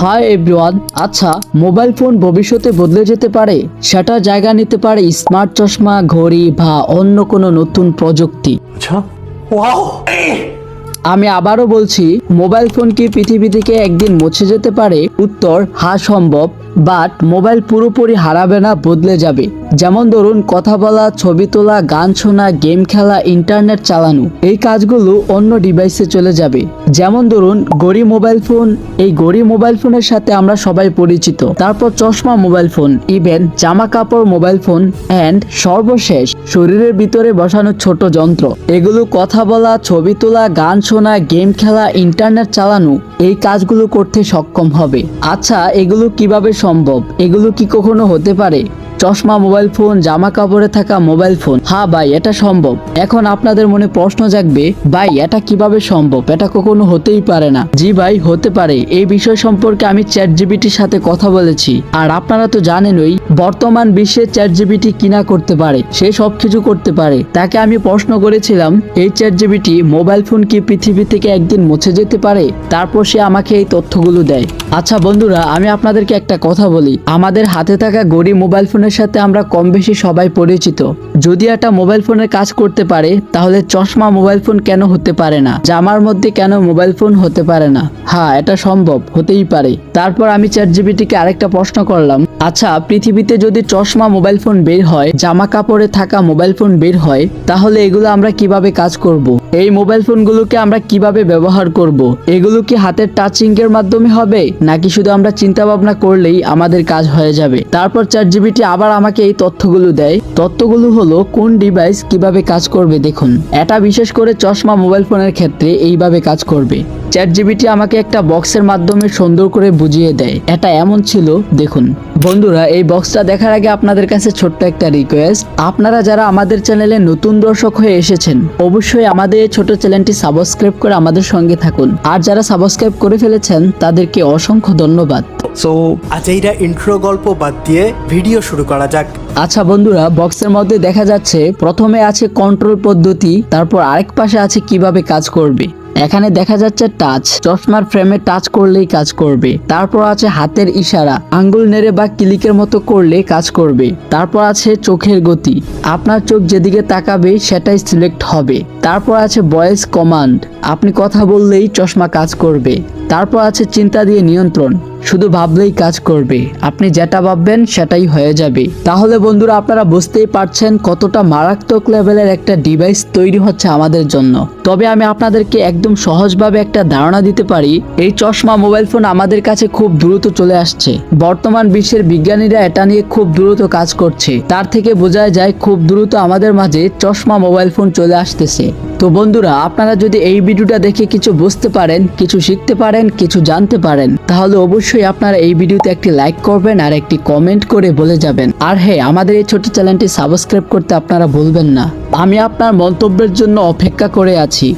High everyone আচ্ছা mobile phone ভবিষ্যতে বদলে যেতে পারে, সেটা জায়গা নিতে পারে স্মার্ট চশমা, ঘড়ি বা অন্য কোনো নতুন প্রযুক্তি। আচ্ছা। ওয়াও আমি আবারও বলছি, মোবাইল ফোন কি পৃথিবী থেকে একদিন মুছে যেতে পারে? উত্তর হ্যাঁ সম্ভব বাট মোবাইল পুরোপুরি হারাবে না, বদলে যাবে। যেমন ধরুন, কথা বলা, ছবি তোলা, গান শোনা, গেম খেলা, ইন্টারনেট চালানো, এই কাজগুলো অন্য ডিভাইসে চলে যাবে। যেমন ধরুন, গড়ি মোবাইল ফোন, এই গড়ি মোবাইল ফোনের সাথে আমরা সবাই পরিচিত। তারপর চশমা মোবাইল ফোন ইভেন জামা কাপড় মোবাইল ফোন অ্যান্ড সর্বশেষ, শরীরের ভিতরে বসানো ছোট যন্ত্র। এগুলো কথা বলা, ছবি তোলা, গান শোনা গেম খেলা, ইন্টারনেট চালানো, এই কাজগুলো করতে সক্ষম হবে। আচ্ছা এগুলো কীভাবে সম্ভব? এগুলো কি কখনো হতে পারে? চশমা মোবাইল ফোন, জামা কাপড়ে থাকা মোবাইল ফোন। হ্যাঁ ভাই, এটা সম্ভব। এখন আপনাদের মনে প্রশ্ন জাগবে, ভাই, এটা কীভাবে সম্ভব? এটা কখনো হতেই পারে না। জি ভাই, হতে পারে। এই বিষয় সম্পর্কে আমি চ্যাট জিবিটির সাথে কথা বলেছি। আর আপনারা তো জানেনই, বর্তমান বিশ্বে চ্যাট জিবিটি কিনা করতে পারে, সে সব কিছু করতে পারে। তাকে আমি প্রশ্ন করেছিলাম, এই চ্যাট জিবিটি মোবাইল ফোন কি পৃথিবী থেকে একদিন মুছে যেতে পারে? তারপর সে আমাকে এই তথ্যগুলো দেয়। আচ্ছা বন্ধুরা, আমি আপনাদেরকে একটা কথা বলি। আমাদের হাতে থাকা গড়ি মোবাইল ফোনের সাথে আমরা কম বেশি সবাই পরিচিত। যদি একটা মোবাইল ফোনের কাজ করতে পারে, তাহলে চশমা মোবাইল ফোন কেন হতে পারে না? জামার মধ্যে কেন মোবাইল ফোন হতে পারে না? হ্যাঁ এটা সম্ভব, হতেই পারে। তারপর আমি চ্যাট জিবিটিকে আরেকটা প্রশ্ন করলাম। আচ্ছা পৃথিবীতে যদি চশমা মোবাইল ফোন বের হয় জামা কাপড়ে থাকা মোবাইল ফোন বের হয়, তাহলে এগুলো আমরা কীভাবে কাজ করব। এই মোবাইল ফোনগুলোকে আমরা কীভাবে ব্যবহার করব। এগুলো কি হাতের টাচিং এর মাধ্যমে হবে? নাকি শুধু আমরা চিন্তা ভাবনা করলেই আমাদের কাজ হয়ে যাবে? তারপর চ্যাট জিবিটি আবার আমাকে এই তথ্যগুলো দেয়। তথ্যগুলো হলো, কোন ডিভাইস কীভাবে কাজ করবে দেখুন। এটা বিশেষ করে চশমা মোবাইল ফোনের ক্ষেত্রে এইভাবে কাজ করবে। চ্যাট জিবিটি আমাকে একটা বক্সের মাধ্যমে সুন্দর করে বুঝিয়ে দেয়। এটা এমন ছিল দেখুন। বন্ধুরা এই বক্সটা দেখার আগে আপনাদের কাছে ছোট্ট একটা রিকোয়েস্ট আপনারা যারা আমাদের চ্যানেলে নতুন দর্শক হয়ে এসেছেন অবশ্যই আমাদের এই ছোট চ্যানেলটি সাবস্ক্রাইব করে আমাদের সঙ্গে থাকুন। আর যারা সাবস্ক্রাইব করে ফেলেছেন তাদেরকে অসংখ্য ধন্যবাদ। আজ এইটা ইন্ট্রো গল্প বাদ দিয়ে ভিডিও শুরু করা যাক। আচ্ছা বন্ধুরা বক্সের মধ্যে দেখা যাচ্ছে প্রথমে আছে কন্ট্রোল পদ্ধতি তারপর আরেক পাশে আছে কীভাবে কাজ করবে। এখানে দেখা যাচ্ছে টাচ। চশমার ফ্রেমে টাচ করলেই কাজ করবে। তারপর আছে হাতের ইশারা। আঙ্গুল নেড়ে বা ক্লিকের মতো করলে কাজ করবে। তারপর আছে চোখের গতি। আপনার চোখ যেদিকে তাকাবে, সেটাই সিলেক্ট হবে। তারপর আছে ভয়েস কমান্ড আপনি কথা বললেই চশমা কাজ করবে। তারপর আছে চিন্তা দিয়ে নিয়ন্ত্রণ। শুধু ভাবলেই কাজ করবে। আপনি যেটা ভাববেন সেটাই হয়ে যাবে। তাহলে বন্ধুরা, আপনারা বুঝতেই পারছেন কতটা মারাত্মক লেভেলের একটা ডিভাইস তৈরি হচ্ছে আমাদের জন্য। তবে আমি আপনাদেরকে একদম সহজভাবে একটা ধারণা দিতে পারি, এই চশমা মোবাইল ফোন আমাদের কাছে খুব দ্রুত চলে আসছে। বর্তমান বিশ্বের বিজ্ঞানীরা এটা নিয়ে খুব দ্রুত কাজ করছে। তার থেকে বোঝা যায় খুব দ্রুত আমাদের মাঝে চশমা মোবাইল ফোন চলে আসতেছে। তো বন্ধুরা, আপনারা যদি এই ভিডিওটা দেখে কিছু বুঝতে পারেন, কিছু শিখতে পারেন, কিছু জানতে পারেন, তাহলে অবশ্যই আপনারা এই ভিডিওতে একটি লাইক করবেন আর একটি কমেন্ট করে বলে যাবেন। আর হ্যাঁ আমাদের এই ছোট চ্যানেলটি সাবস্ক্রাইব করতে আপনারা ভুলবেন না। আমি আপনার মন্তব্যের জন্য অপেক্ষা করে আছি।